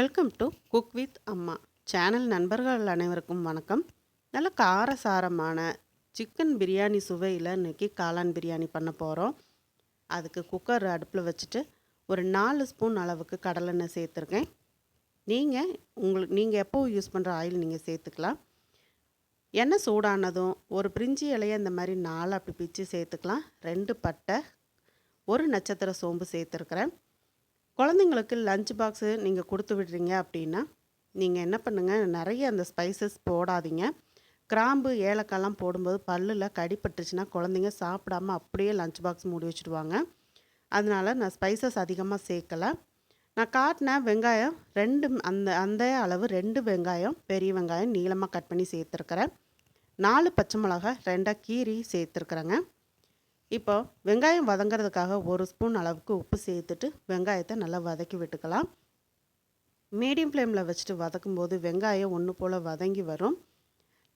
Welcome to cook with Amma channel நண்பர்கள் அனைவருக்கும் வணக்கம். நல்ல காரசாரமான சிக்கன் பிரியாணி சுவையில் இன்னைக்கு காளான் பிரியாணி பண்ண போகிறோம் அதுக்கு குக்கர் அடுப்பில் வச்சுட்டு ஒரு நாலு ஸ்பூன் அளவுக்கு கடலெண்ணெய் சேர்த்துருக்கேன். நீங்கள் உங்களுக்கு நீங்கள் எப்போ யூஸ் பண்ணுற ஆயில் நீங்கள் சேர்த்துக்கலாம். எண்ணெய் சூடானதும் ஒரு பிரிஞ்சி இலையை இந்த மாதிரி நாலு அப்படி பிச்சு சேர்த்துக்கலாம். ரெண்டு பட்டை ஒரு நட்சத்திர சோம்பு சேர்த்துருக்குறேன். குழந்தைங்களுக்கு லஞ்ச் பாக்ஸு நீங்கள் கொடுத்து விடுறீங்க அப்படின்னா நீங்கள் என்ன பண்ணுங்கள் நிறைய அந்த ஸ்பைசஸ் போடாதீங்க. கிராம்பு ஏலக்காய்லாம் போடும்போது பல்லில் கடிப்பட்டுச்சுன்னா குழந்தைங்க சாப்பிடாம அப்படியே லஞ்ச் பாக்ஸ் மூடி வச்சுடுவாங்க. அதனால் நான் ஸ்பைசஸ் அதிகமாக சேர்க்கலை. நான் காட்டின வெங்காயம் ரெண்டு அந்த அந்த அளவு ரெண்டு வெங்காயம் பெரிய வெங்காயம் நீளமாக கட் பண்ணி சேர்த்துருக்குறேன். நாலு பச்சை மிளகாய் ரெண்டாக கீரி சேர்த்துருக்குறேங்க. இப்போ வெங்காயம் வதங்கிறதுக்காக ஒரு ஸ்பூன் அளவுக்கு உப்பு சேர்த்துட்டு வெங்காயத்தை நல்லா வதக்கி விட்டுக்கலாம். மீடியம் ஃப்ளேமில் வச்சுட்டு வதக்கும் போது வெங்காயம் ஒன்று போல் வதங்கி வரும்.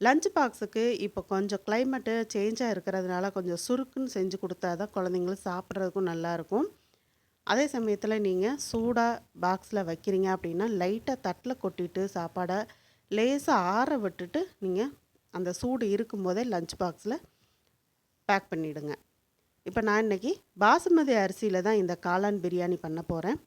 லஞ்ச் பாக்ஸுக்கு இப்போ கொஞ்சம் கிளைமேட்டு சேஞ்சாக இருக்கிறதுனால கொஞ்சம் சுருக்குன்னு செஞ்சு கொடுத்தா தான் குழந்தைங்களுக்கு சாப்பிட்றதுக்கும் நல்லாயிருக்கும் அதே சமயத்தில் நீங்கள் சூடாக பாக்ஸில் வைக்கிறீங்க அப்படின்னா லைட்டாக தட்டில் கொட்டிட்டு சாப்பாடை லேசாக ஆற விட்டுட்டு நீங்கள் அந்த சூடு இருக்கும்போதே லஞ்ச் பாக்ஸில் பேக் பண்ணிவிடுங்க இப்போ நான் இன்றைக்கி பாசுமதி அரிசியில் தான் இந்த காளான் பிரியாணி பண்ண போகிறேன்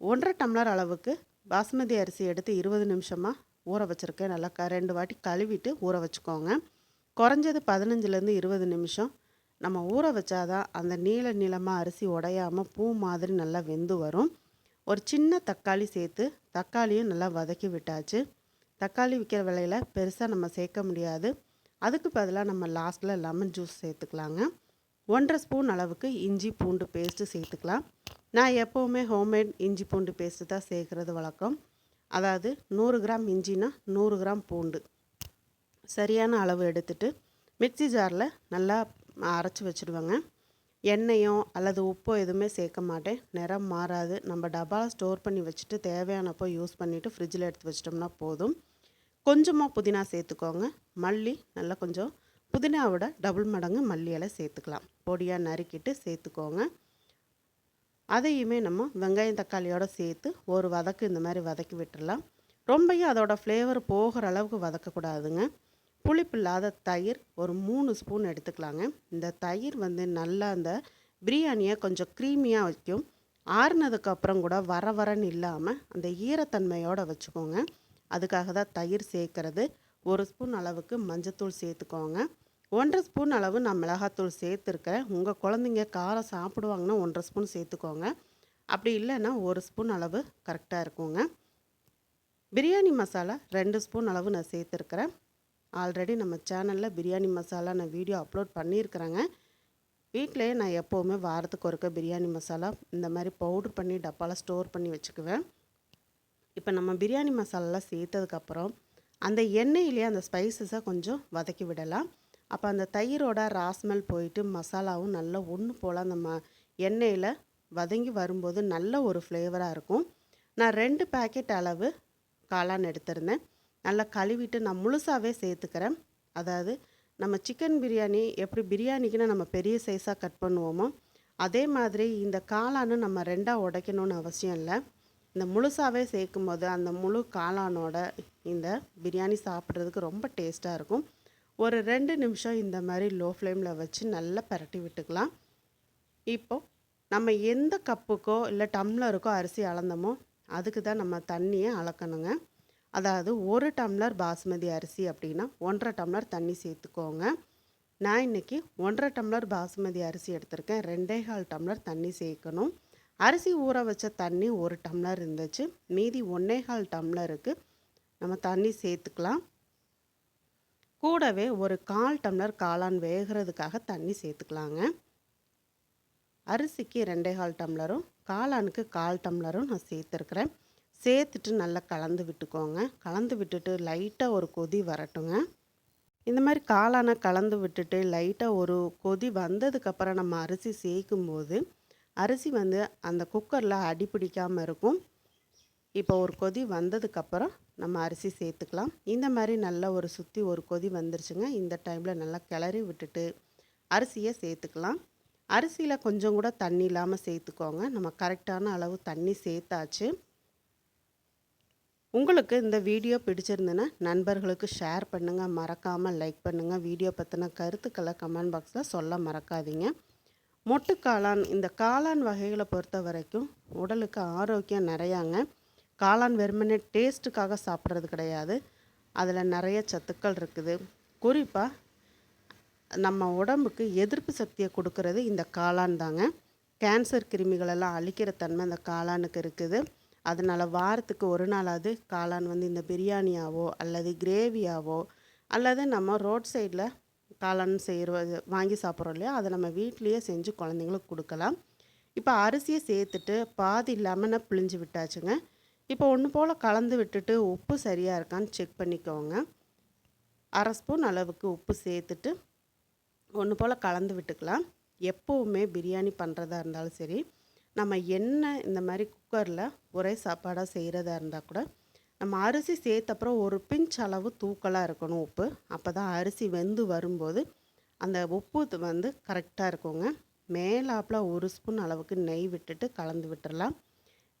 ஒன்றரை டம்ளர் அளவுக்கு பாசுமதி அரிசி எடுத்து இருபது நிமிஷமாக ஊற வச்சுருக்கேன். நல்லா க ரெண்டு வாட்டி கழுவிட்டு ஊற வச்சுக்கோங்க. குறைஞ்சது பதினஞ்சுலேருந்து இருபது நிமிஷம் நம்ம ஊற வச்சாதான் அந்த நீல நீளமாக அரிசி உடையாமல் பூ மாதிரி நல்லா வெந்து வரும். ஒரு சின்ன தக்காளி சேர்த்து தக்காளியும் நல்லா வதக்கி விட்டாச்சு. தக்காளி விற்கிற விலையில் பெருசாக நம்ம சேர்க்க முடியாது. அதுக்கு பதிலாக நம்ம லாஸ்ட்டில் லெமன் ஜூஸ் சேர்த்துக்கலாங்க. ஒன்றரை ஸ்பூன் அளவுக்கு இஞ்சி பூண்டு பேஸ்ட்டு சேர்த்துக்கலாம். நான் எப்போவுமே ஹோம்மேட் இஞ்சி பூண்டு பேஸ்ட்டு தான் சேர்க்குறது வழக்கம். அதாவது நூறு கிராம் இஞ்சினா நூறு கிராம் பூண்டு. சரியான அளவு எடுத்துட்டு மிக்சி ஜாரில் நல்லா அரைச்சி வச்சுடுவேங்க. எண்ணெயோ அல்லது உப்போ எதுவுமே சேர்க்க மாட்டேன். நிறம் மாறாது. நம்ம டப்பாவில் ஸ்டோர் பண்ணி வச்சுட்டு தேவையானப்போ யூஸ் பண்ணிவிட்டு ஃப்ரிட்ஜில் எடுத்து வச்சிட்டோம்னா போதும். கொஞ்சமாக புதினா சேர்த்துக்கோங்க. மல்லி நல்லா கொஞ்சம் புதினாவோட டபுள் மடங்கு மல்லி இலை சேர்த்துக்கலாம். பொடியாக நறுக்கிட்டு சேர்த்துக்கோங்க. அதையுமே நம்ம வெங்காயம் தக்காளியோடு சேர்த்து ஒரு வதக்கு இந்த மாதிரி வதக்கி விட்டுடலாம் ரொம்பையும் அதோட ஃப்ளேவர் போகிற அளவுக்கு வதக்கக்கூடாதுங்க. புளிப்பு இல்லாத தயிர் ஒரு மூணு ஸ்பூன் எடுத்துக்கலாங்க. இந்த தயிர் வந்து நல்லா அந்த பிரியாணியை கொஞ்சம் க்ரீமியாக வைக்கும். ஆறுனதுக்கப்புறம் கூட வர வரன்னு இல்லாமல் அந்த ஈரத்தன்மையோடு வச்சுக்கோங்க. அதுக்காக தான் தயிர் சேர்க்கறது. ஒரு ஸ்பூன் அளவுக்கு மஞ்சத்தூள் சேர்த்துக்கோங்க. ஒன்றரை ஸ்பூன் அளவு நான் மிளகாத்தூள் சேர்த்துருக்கேன். உங்கள் குழந்தைங்க காரம் சாப்பிடுவாங்கன்னா ஒன்றரை ஸ்பூன் சேர்த்துக்கோங்க. அப்படி இல்லைன்னா ஒரு ஸ்பூன் அளவு கரெக்டாக இருக்குங்க. பிரியாணி மசாலா ரெண்டு ஸ்பூன் அளவு நான் சேர்த்துருக்குறேன். ஆல்ரெடி நம்ம சேனலில் பிரியாணி மசாலா நான் வீடியோ அப்லோட் பண்ணியிருக்கிறேங்க. வீட்டிலே நான் எப்போவுமே வாரத்துக்கு ஒருக்க பிரியாணி மசாலா இந்த மாதிரி பவுட்ரு பண்ணி டப்பாவில் ஸ்டோர் பண்ணி வச்சுக்குவேன். இப்போ நம்ம பிரியாணி மசாலாலாம் சேர்த்ததுக்கப்புறம் அந்த எண்ணெயிலே அந்த ஸ்பைசஸை கொஞ்சம் வதக்கி விடலாம். அப்போ அந்த தயிரோட ராஸ்மெல் போயிட்டு மசாலாவும் நல்லா ஒன்று போல் அந்த ம எண்ணெயில் வதங்கி வரும்போது நல்ல ஒரு ஃப்ளேவராக இருக்கும். நான் ரெண்டு பேக்கெட் அளவு காளான் எடுத்திருந்தேன். நல்லா கழுவிட்டு நான் முழுசாகவே சேர்த்துக்கிறேன். அதாவது நம்ம சிக்கன் பிரியாணி எப்படி பிரியாணிக்குன்னு நம்ம பெரிய சைஸாக கட் பண்ணுவோமோ அதே மாதிரி இந்த காளானு நம்ம ரெண்டாக உடைக்கணும்னு அவசியம் இல்லை. இந்த முழுசாகவே சேர்க்கும் போது அந்த முழு காளானோட இந்த பிரியாணி சாப்பிட்றதுக்கு ரொம்ப டேஸ்ட்டாக இருக்கும். ஒரு ரெண்டு நிமிஷம் இந்த மாதிரி லோ ஃப்ளேமில் வச்சு நல்லா பரட்டி விட்டுக்கலாம். இப்போது நம்ம எந்த கப்புக்கோ இல்லை டம்ளருக்கோ அரிசி அளந்தோமோ அதுக்கு தான் நம்ம தண்ணியை அளக்கணுங்க. அதாவது ஒரு டம்ளர் பாஸ்மதி அரிசி அப்படின்னா ஒன்றரை டம்ளர் தண்ணி சேர்த்துக்கோங்க. நான் இன்றைக்கி ஒன்றரை டம்ளர் பாஸ்மதி அரிசி எடுத்திருக்கேன். ரெண்டே கால் டம்ளர் தண்ணி சேர்க்கணும். அரிசி ஊற வச்ச தண்ணி ஒரு டம்ளர் இருந்துச்சு. மீதி ஒன்றேகால் டம்ளருக்கு நம்ம தண்ணி சேர்த்துக்கலாம். கூடவே ஒரு கால் டம்ளர் காளான் வேகிறதுக்காக தண்ணி சேர்த்துக்கலாங்க. அரிசிக்கு ரெண்டே கால் டம்ளரும் காளானுக்கு கால் டம்ளரும் நான் சேர்த்துருக்குறேன். சேர்த்துட்டு நல்லா கலந்து விட்டுக்கோங்க. கலந்து விட்டுட்டு லைட்டாக ஒரு கொதி வரட்டுங்க. இந்த மாதிரி காளானை கலந்து விட்டுட்டு லைட்டாக ஒரு கொதி வந்ததுக்கப்புறம் நம்ம அரிசி சேர்க்கும்போது அரிசி வந்து அந்த குக்கரில் அடி பிடிக்காமல் இருக்கும். இப்போ ஒரு கொதி வந்ததுக்கப்புறம் நம்ம அரிசி சேர்த்துக்கலாம். இந்த மாதிரி நல்லா ஒரு சுற்றி ஒரு கொதி வந்துருச்சுங்க. இந்த டைமில் நல்லா கிளறி விட்டுட்டு அரிசியை சேர்த்துக்கலாம். அரிசியில் கொஞ்சம் கூட தண்ணி இல்லாமல் சேர்த்துக்கோங்க. நம்ம கரெக்டான அளவு தண்ணி சேர்த்தாச்சு. உங்களுக்கு இந்த வீடியோ பிடிச்சிருந்துன்னா நண்பர்களுக்கு ஷேர் பண்ணுங்கள் மறக்காமல் லைக் பண்ணுங்கள் வீடியோ பற்றின கருத்துக்களை கமெண்ட் பாக்ஸில் சொல்ல மறக்காதீங்க. மொட்டு காளான் இந்த காளான் வகைகளை பொறுத்த வரைக்கும் உடலுக்கு ஆரோக்கியம் நிறையாங்க. காளான் வெறுமனே டேஸ்ட்டுக்காக சாப்பிட்றது கிடையாது. அதில் நிறைய சத்துக்கள் இருக்குது. குறிப்பாக நம்ம உடம்புக்கு எதிர்ப்பு சக்தியை கொடுக்கறது இந்த காளான் தாங்க. கேன்சர் கிருமிகளெல்லாம் அழிக்கிற தன்மை இந்த காளானுக்கு இருக்குது. அதனால் வாரத்துக்கு ஒரு நாளாவது காளான் வந்து இந்த பிரியாணியாவோ அல்லது கிரேவியாவோ அல்லது நம்ம ரோட் சைடில் காளான் செய்கிற வாங்கி சாப்பிட்றோம் இல்லையா? அதை நம்ம வீட்லேயே செஞ்சு குழந்தைங்களுக்கு கொடுக்கலாம். இப்போ அரிசியை சேர்த்துட்டு பாதி லெமனை பிழிஞ்சு விட்டாச்சுங்க. இப்போ ஒன்று போல் கலந்து விட்டுட்டு உப்பு சரியாக இருக்கான்னு செக் பண்ணிக்கோங்க. அரை ஸ்பூன் அளவுக்கு உப்பு சேர்த்துட்டு ஒன்று போல் கலந்து விட்டுக்கலாம். எப்போவுமே பிரியாணி பண்ணுறதா இருந்தாலும் சரி நம்ம என்ன இந்த மாதிரி குக்கரில் ஒரே சாப்பாடாக செய்கிறதா இருந்தால் கூட நம்ம அரிசி சேர்த்தப்புறம் ஒரு பிஞ்ச் அளவு தூக்கலாக இருக்கணும் உப்பு. அப்போ தான் அரிசி வெந்து வரும்போது அந்த உப்பு வந்து கரெக்டாக இருக்குங்க. மேலாப்பில் ஒரு ஸ்பூன் அளவுக்கு நெய் விட்டுட்டு கலந்து விட்டுடலாம்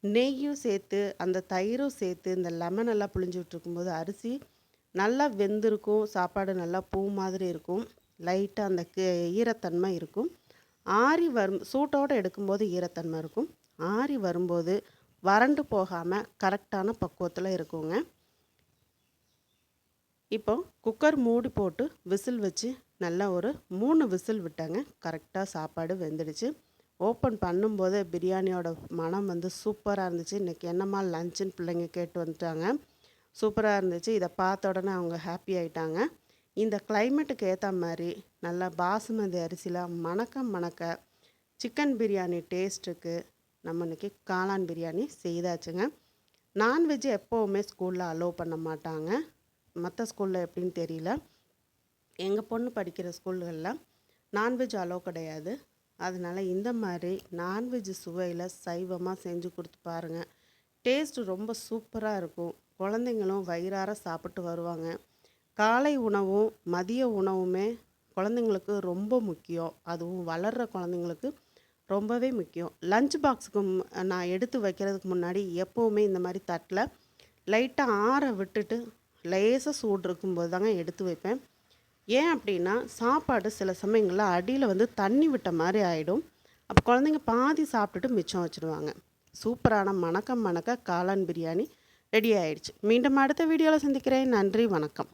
நெய்யும் சேர்த்து அந்த தயிரும் சேர்த்து இந்த லெமன் எல்லாம் புழிஞ்சு விட்டுருக்கும்போது அரிசி நல்லா வெந்திருக்கும். சாப்பாடு நல்லா பூ மாதிரி இருக்கும். லைட்டாக அந்த ஈரத்தன்மை இருக்கும். ஆறி வரும் சூட்டோடு எடுக்கும்போது ஈரத்தன்மை இருக்கும். ஆறி வரும்போது வறண்டு போகாமல் கரெக்டான பக்குவத்தில் இருக்குங்க. இப்போ குக்கர் மூடி போட்டு விசில் வச்சு நல்லா ஒரு மூணு விசில் விட்டாங்க. கரெக்டாக சாப்பாடு வெந்துடுச்சு. ஓப்பன் பண்ணும்போது பிரியாணியோட மனம் வந்து சூப்பராக இருந்துச்சு. இன்றைக்கி என்னம்மா லஞ்சுன்னு பிள்ளைங்க கேட்டு வந்துட்டாங்க. சூப்பராக இருந்துச்சு. இதை பார்த்த உடனே அவங்க ஹாப்பி ஆகிட்டாங்க இந்த கிளைமேட்டுக்கு ஏற்ற மாதிரி நல்லா பாசுமதி அரிசியில் மணக்க மணக்க சிக்கன் பிரியாணி டேஸ்ட்டுக்கு நம்ம இன்றைக்கி காளான் பிரியாணி செய்தாச்சுங்க. நான்வெஜ் எப்போவுமே ஸ்கூலில் அலோவ் பண்ண மாட்டாங்க. மற்ற ஸ்கூலில் எப்படின்னு தெரியல. எங்கள் பொண்ணு படிக்கிற ஸ்கூல்களில் நான்வெஜ் அலோவ் கிடையாது. அதனால் இந்த மாதிரி நான்வெஜ் சுவையில் சைவமாக செஞ்சு கொடுத்து பாருங்கள் டேஸ்ட்டு ரொம்ப சூப்பராக இருக்கும். குழந்தைங்களும் வயிறார சாப்பிட்டு வருவாங்க. காலை உணவும் மதிய உணவுமே குழந்தைங்களுக்கு ரொம்ப முக்கியம். அதுவும் வளர்கிற குழந்தைங்களுக்கு ரொம்பவே முக்கியம். லஞ்ச் பாக்ஸுக்கு நான் எடுத்து வைக்கிறதுக்கு முன்னாடி எப்போவுமே இந்த மாதிரி தட்டில் லைட்டாக ஆற விட்டுட்டு லேசாக சூடு இருக்கும்போது தாங்க எடுத்து வைப்பேன். ஏன் அப்படின்னா சாப்பாடு சில சமயங்களில் அடியில் வந்து தண்ணி விட்ட மாதிரி ஆகிடும் அப்போ குழந்தைங்க பாதி சாப்பிட்டுட்டு மிச்சம் வச்சுருவாங்க. சூப்பரான மணக்கம் மணக்க காளான் பிரியாணி ரெடி ஆயிடுச்சு. மீண்டும் அடுத்த வீடியோவில் சந்திக்கிறேன். நன்றி வணக்கம்.